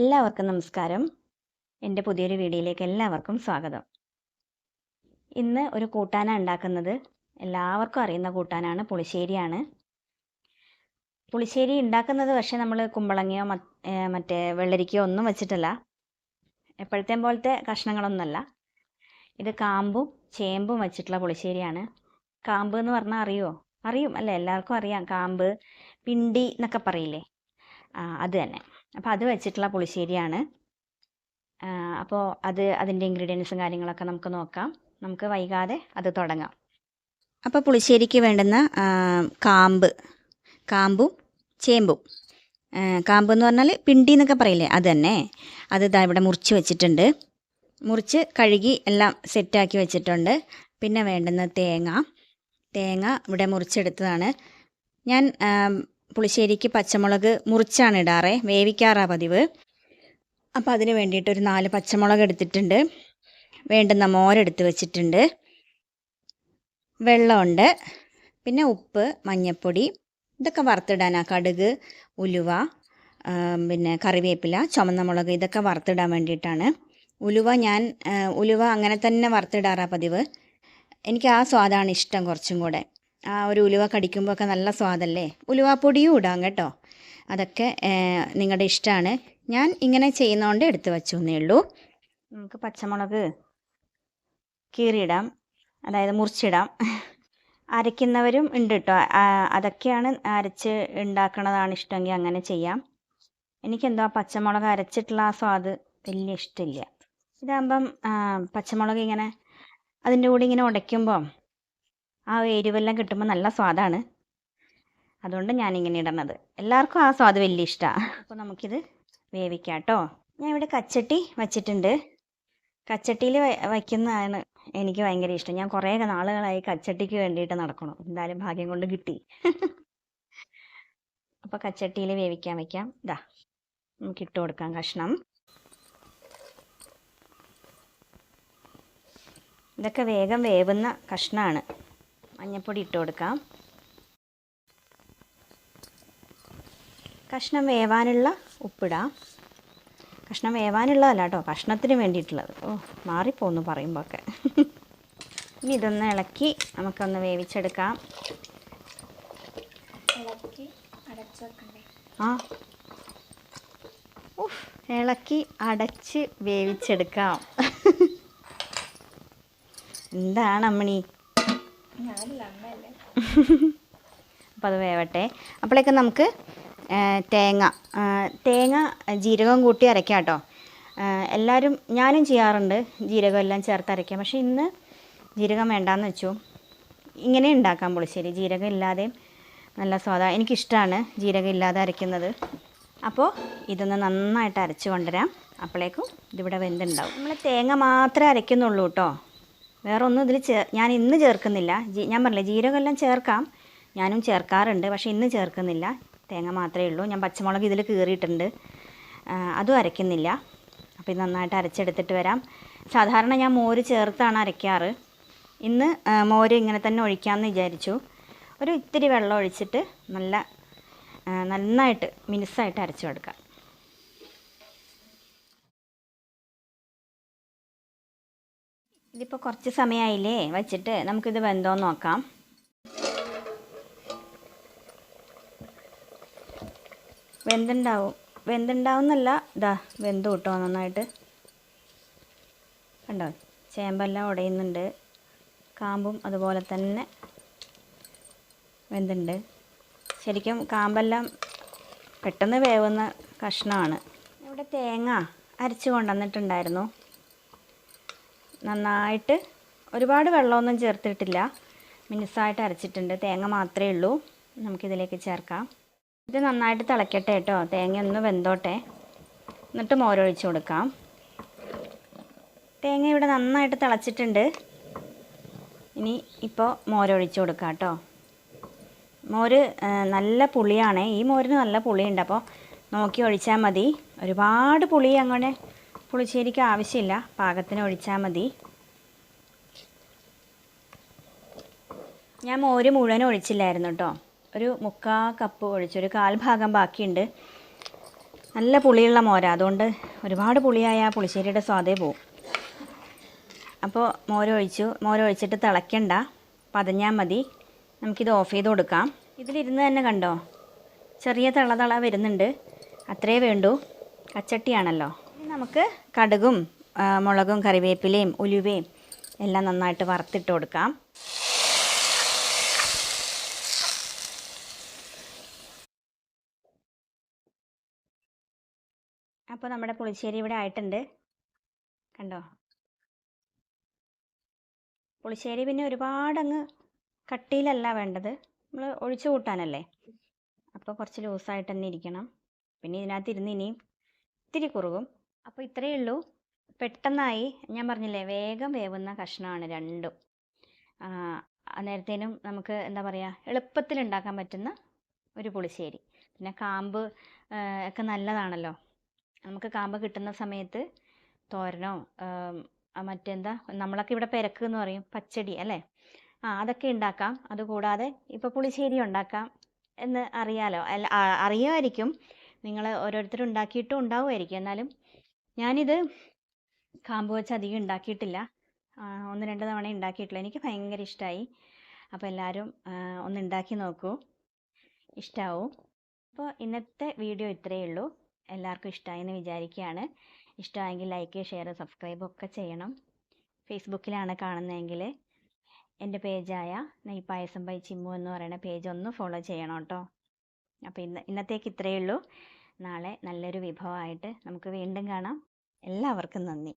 എല്ലാവർക്കും നമസ്കാരം. എന്റെ പുതിയൊരു വീഡിയോയിലേക്ക് എല്ലാവർക്കും സ്വാഗതം. ഇന്ന് ഒരു കൂട്ടാന ഉണ്ടാക്കുന്നത്. എല്ലാവർക്കും അറിയുന്ന കൂട്ടാനാണ് പുളിശ്ശേരിയാണ്. പുളിശ്ശേരി ഉണ്ടാക്കുന്നത് പക്ഷേ നമ്മൾ കുമ്പളങ്ങയോ മറ്റേ വെള്ളരിക്കയോ ഒന്നും വെച്ചിട്ടല്ല. എപ്പോഴത്തെ പോലത്തെ കഷ്ണങ്ങളൊന്നുമല്ല. ഇത് കാമ്പും ചേമ്പും വെച്ചിട്ടുള്ള പുളിശ്ശേരിയാണ്. കാമ്പ് എന്ന് പറഞ്ഞാൽ അറിയുമോ അറിയും. അല്ലേ? എല്ലാവർക്കും അറിയാം. കാമ്പ് പിണ്ടി എന്നൊക്കെ പറയില്ലേ? അത് തന്നെ. അപ്പോൾ അത് വെച്ചിട്ടുള്ള പുളിശ്ശേരിയാണ്. അപ്പോൾ അത് അതിന്റെ ഇൻഗ്രീഡിയൻസും കാര്യങ്ങളൊക്കെ നമുക്ക് നോക്കാം. നമുക്ക് വൈകാതെ അത് തുടങ്ങാം. അപ്പോൾ പുളിശ്ശേരിക്ക് വേണ്ടുന്ന കാമ്പ് കാമ്പും ചേമ്പും. കാമ്പ് എന്ന് പറഞ്ഞാൽ പിണ്ടി എന്നൊക്കെ പറയില്ലേ? അത് തന്നെ. അത് ഇതാ ഇവിടെ മുറിച്ച് വെച്ചിട്ടുണ്ട്. മുറിച്ച് കഴുകി എല്ലാം സെറ്റാക്കി വെച്ചിട്ടുണ്ട്. പിന്നെ വേണ്ടുന്ന തേങ്ങ. തേങ്ങ ഇവിടെ മുറിച്ചെടുത്തതാണ്. ഞാൻ പുളിശ്ശേരിക്ക് പച്ചമുളക് മുറിച്ചാണ് ഇടാറേ. വേവിക്കാറാ പതിവ്. അപ്പോൾ അതിന് വേണ്ടിയിട്ട് ഒരു നാല് പച്ചമുളക് എടുത്തിട്ടുണ്ട്. വേണ്ടുന്ന മോരെടുത്ത് വെച്ചിട്ടുണ്ട്. വെള്ളമുണ്ട്. പിന്നെ ഉപ്പ് മഞ്ഞൾപ്പൊടി ഇതൊക്കെ വറുത്തിടാനാണ് കടുക് ഉലുവ പിന്നെ കറിവേപ്പില ചുമന്ന മുളക് ഇതൊക്കെ വറുത്തിടാൻ വേണ്ടിയിട്ടാണ്. ഉലുവ ഞാൻ ഉലുവ അങ്ങനെ തന്നെ വറുത്തിടാറാണ് പതിവ്. എനിക്ക് ആ സ്വാദാണ് ഇഷ്ടം കുറച്ചും കൂടെ. ആ ഒരു ഉലുവ കടിക്കുമ്പോൾ ഒക്കെ നല്ല സ്വാദല്ലേ? ഉലുവാപ്പൊടിയും ഇടാം കേട്ടോ. അതൊക്കെ നിങ്ങളുടെ ഇഷ്ടമാണ് ഞാൻ ഇങ്ങനെ ചെയ്യുന്നതുകൊണ്ട് എടുത്ത് വച്ചു എന്നേ ഉള്ളൂ. നമുക്ക് പച്ചമുളക് കീറിയിടാം. അതായത് മുറിച്ചിടാം. അരയ്ക്കുന്നവരും ഉണ്ട് കേട്ടോ. അതൊക്കെയാണ് അരച്ച് ഉണ്ടാക്കണതാണ് ഇഷ്ടമെങ്കിൽ അങ്ങനെ ചെയ്യാം. എനിക്കെന്തോ പച്ചമുളക് അരച്ചിട്ടുള്ള ആ സ്വാദ് വലിയ ഇഷ്ടമില്ല. ഇതാകുമ്പം പച്ചമുളക് ഇങ്ങനെ അതിന്റെ കൂടെ ഇങ്ങനെ ഉടയ്ക്കുമ്പം ആ എരിവെല്ലാം കിട്ടുമ്പോൾ നല്ല സ്വാദാണ്. അതുകൊണ്ട് ഞാനിങ്ങനെ ഇടണത്. എല്ലാവർക്കും ആ സ്വാദ് വലിയ ഇഷ്ടമാണ് അപ്പോൾ നമുക്കിത് വേവിക്കാം കേട്ടോ ഞാൻ ഇവിടെ കച്ചട്ടി വച്ചിട്ടുണ്ട്. കച്ചട്ടിയിൽ വയ്ക്കുന്നതാണ് എനിക്ക് ഭയങ്കര ഇഷ്ടം. ഞാൻ കുറേ നാളുകളായി കച്ചട്ടിക്ക് വേണ്ടിയിട്ട് നടക്കണം. എന്തായാലും ഭാഗ്യം കൊണ്ട് കിട്ടി. അപ്പോൾ കച്ചട്ടിയിൽ വേവിക്കാൻ വയ്ക്കാം. ഇതാ നമുക്ക് ഇട്ട് കൊടുക്കാം കഷ്ണം. ഇതൊക്കെ വേഗം വേവുന്ന കഷ്ണമാണ് മഞ്ഞൾപ്പൊടി ഇട്ട് കൊടുക്കാം. കഷ്ണം വേവാനുള്ള ഉപ്പിടാം. കഷ്ണം വേവാനുള്ളതല്ല കേട്ടോ കഷ്ണത്തിന് വേണ്ടിയിട്ടുള്ളത്. ഓ മാറിപ്പോന്നു പറയുമ്പോൾ ഒക്കെ ഇനി ഇതൊന്ന് ഇളക്കി നമുക്കൊന്ന് വേവിച്ചെടുക്കാം. ആ. ഇളക്കി അടച്ച് വേവിച്ചെടുക്കാം. എന്താണ് അമ്മണി അപ്പോൾ അത് വേവട്ടെ. അപ്പോഴേക്കും നമുക്ക് തേങ്ങ തേങ്ങ ജീരകം കൂട്ടി അരയ്ക്കാം കേട്ടോ. എല്ലാവരും ഞാനും ചെയ്യാറുണ്ട് ജീരകം എല്ലാം ചേർത്ത് അരയ്ക്കാം പക്ഷേ ഇന്ന് ജീരകം വേണ്ടാന്ന് വെച്ചു. ഇങ്ങനെ ഉണ്ടാക്കാം പുളിശ്ശേരി. ജീരകം ഇല്ലാതെയും നല്ല സ്വാദ. എനിക്കിഷ്ടമാണ് ജീരകം ഇല്ലാതെ അരയ്ക്കുന്നത്. അപ്പോൾ ഇതൊന്ന് നന്നായിട്ട് അരച്ച് കൊണ്ടുവരാം. അപ്പോഴേക്കും ഇതിവിടെ വെന്തുണ്ടാവും. നമ്മൾ തേങ്ങ മാത്രമേ അരയ്ക്കുന്നുള്ളൂ കേട്ടോ. വേറെ ഒന്നും ഇതിൽ ചേർ ഞാൻ ഇന്ന് ചേർക്കുന്നില്ല. ജീ ഞാൻ പറഞ്ഞില്ല ജീരകം എല്ലാം ചേർക്കാം. ഞാനും ചേർക്കാറുണ്ട് പക്ഷേ ഇന്ന് ചേർക്കുന്നില്ല. തേങ്ങ മാത്രമേ ഉള്ളൂ. ഞാൻ പച്ചമുളക് ഇതിൽ കീറിയിട്ടുണ്ട്. അതും അരയ്ക്കുന്നില്ല. അപ്പോൾ ഇത് നന്നായിട്ട് അരച്ചെടുത്തിട്ട് വരാം. സാധാരണ ഞാൻ മോര് ചേർത്താണ് അരയ്ക്കാറ്. ഇന്ന് മോര് ഇങ്ങനെ തന്നെ ഒഴിക്കാമെന്ന് വിചാരിച്ചു. ഒരു ഇത്തിരി വെള്ളം ഒഴിച്ചിട്ട് നല്ല നന്നായിട്ട് മിനുസായിട്ട് അരച്ചു കൊടുക്കാം ഇതിപ്പോൾ കുറച്ച് സമയമായില്ലേ വച്ചിട്ട് നമുക്കിത് വെന്തോ നോക്കാം. വെന്തുണ്ടാവും. വെന്തുണ്ടാവുന്നല്ല ഇതാ വെന്തു കിട്ടോ നന്നായിട്ട്. കണ്ടോ? ചേമ്പെല്ലാം ഉടയുന്നുണ്ട്. കാമ്പും അതുപോലെ തന്നെ വെന്തുണ്ട്. ശരിക്കും കാമ്പെല്ലാം പെട്ടെന്ന് വേവുന്ന കഷ്ണമാണ്. ഇവിടെ തേങ്ങ അരച്ച് കൊണ്ടുവന്നിട്ടുണ്ടായിരുന്നു. നന്നായിട്ട് ഒരുപാട് വെള്ളമൊന്നും ചേർത്തിട്ടില്ല. മിനുസായിട്ട് അരച്ചിട്ടുണ്ട്. തേങ്ങ മാത്രമേ ഉള്ളൂ. നമുക്കിതിലേക്ക് ചേർക്കാം. ഇത് നന്നായിട്ട് തിളയ്ക്കട്ടെ കേട്ടോ. തേങ്ങ ഒന്ന് വെന്തോട്ടെ. എന്നിട്ട് മോരൊഴിച്ച് കൊടുക്കാം. തേങ്ങ ഇവിടെ നന്നായിട്ട് തിളച്ചിട്ടുണ്ട്. ഇനി ഇപ്പോൾ മോരൊഴിച്ച് കൊടുക്കാം കേട്ടോ. മോര് നല്ല പുളിയാണ്. ഈ മോരിന് നല്ല പുളിയുണ്ട്. അപ്പോൾ നോക്കി ഒഴിച്ചാൽ മതി. ഒരുപാട് പുളി അങ്ങനെ പുളിശ്ശേരിക്ക് ആവശ്യമില്ല. പാകത്തിന് ഒഴിച്ചാൽ മതി. ഞാൻ മോര് മുഴുവൻ ഒഴിച്ചില്ലായിരുന്നു കേട്ടോ ഒരു മുക്കാ കപ്പ് ഒഴിച്ചു. ഒരു കാൽ ഭാഗം ബാക്കിയുണ്ട്. നല്ല പുളിയുള്ള മോര. അതുകൊണ്ട് ഒരുപാട് പുളിയായ പുളിശ്ശേരിയുടെ സ്വാദേ പോവും. അപ്പോൾ മോരൊഴിച്ചു മോരൊഴിച്ചിട്ട് തിളയ്ക്കണ്ട. പതഞ്ഞാൽ മതി. നമുക്കിത് ഓഫ് ചെയ്ത് കൊടുക്കാം. ഇതിലിരുന്ന് തന്നെ കണ്ടോ? ചെറിയ തിള തിള വരുന്നുണ്ട്. അത്രേ വേണ്ടൂ. കച്ചട്ടിയാണല്ലോ നമുക്ക് കടുകും മുളകും കറിവേപ്പിലയും ഉലുവയും എല്ലാം നന്നായിട്ട് വറുത്തിട്ട് കൊടുക്കാം. അപ്പോൾ നമ്മുടെ പുളിശ്ശേരി ഇവിടെ ആയിട്ടുണ്ട്. കണ്ടോ? പുളിശ്ശേരി പിന്നെ ഒരുപാട് അങ്ങ് കട്ടിയിലല്ല വേണ്ടത്. നമ്മൾ ഒഴിച്ചു കൂട്ടാനല്ലേ? അപ്പോൾ കുറച്ച് ലൂസായിട്ട് തന്നെ ഇരിക്കണം. പിന്നെ ഇതിനകത്ത് ഇരുന്ന് ഇനിയും ഇത്തിരി കുറുകും. അപ്പോൾ ഇത്രയേ ഉള്ളൂ. പെട്ടെന്നായി ഞാൻ പറഞ്ഞില്ലേ വേഗം വേവുന്ന കഷ്ണമാണ് രണ്ടും. അന്നേരത്തേനും നമുക്ക് എന്താ പറയുക എളുപ്പത്തിൽ ഉണ്ടാക്കാൻ പറ്റുന്ന ഒരു പുളിശ്ശേരി. പിന്നെ കാമ്പ് ഒക്കെ നല്ലതാണല്ലോ. നമുക്ക് കാമ്പ് കിട്ടുന്ന സമയത്ത് തോരനോ മറ്റെന്താ നമ്മളൊക്കെ ഇവിടെ പെരക്ക് എന്ന് പറയും പച്ചടി അല്ലേ? ആ അതൊക്കെ ഉണ്ടാക്കാം. അതുകൂടാതെ ഇപ്പോൾ പുളിശ്ശേരി ഉണ്ടാക്കാം എന്ന് അറിയാലോ. അല്ല അറിയുമായിരിക്കും. നിങ്ങൾ ഓരോരുത്തരും ഉണ്ടാക്കിയിട്ടും ഉണ്ടാവുമായിരിക്കും. എന്നാലും ഞാനിത് കാമ്പ് വെച്ച് അധികം ഉണ്ടാക്കിയിട്ടില്ല ഒന്ന് രണ്ട് തവണ ഉണ്ടാക്കിയിട്ടുള്ളൂ എനിക്ക് ഭയങ്കര ഇഷ്ടമായി അപ്പോൾ എല്ലാവരും ഒന്ന് ഉണ്ടാക്കി നോക്കൂ. ഇഷ്ടാവും. അപ്പോൾ ഇന്നത്തെ വീഡിയോ ഇത്രയേ ഉള്ളൂ. എല്ലാവർക്കും ഇഷ്ടമായി എന്ന് വിചാരിക്കുകയാണ് ഇഷ്ടമായെങ്കിൽ ലൈക്ക് ഷെയർ സബ്സ്ക്രൈബ് ഒക്കെ ചെയ്യണം. ഫേസ്ബുക്കിലാണ് കാണുന്നതെങ്കിൽ എന്റെ പേജായ നെയ് പായസം ബൈ ചിമ്മു എന്ന് പറയുന്ന പേജ് ഒന്ന് ഫോളോ ചെയ്യണം കേട്ടോ. അപ്പോൾ ഇന്ന് ഇന്നത്തേക്ക് ഇത്രയേ ഉള്ളൂ. നാളെ നല്ലൊരു വിഭവമായിട്ട് നമുക്ക് വീണ്ടും കാണാം. എല്ലാവർക്കും നന്ദി.